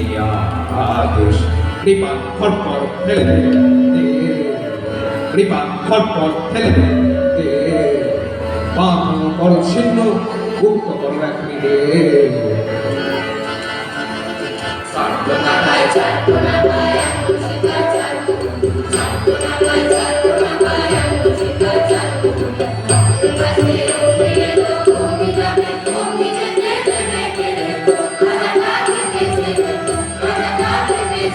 এই আদেশ কৃপা খটপট ফেলে দে। কৃপা খটপট ফেলে। বাঁধন বড় ছিন্ন, গুপ্ত করে রাখবি রে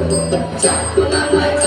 Chapter 9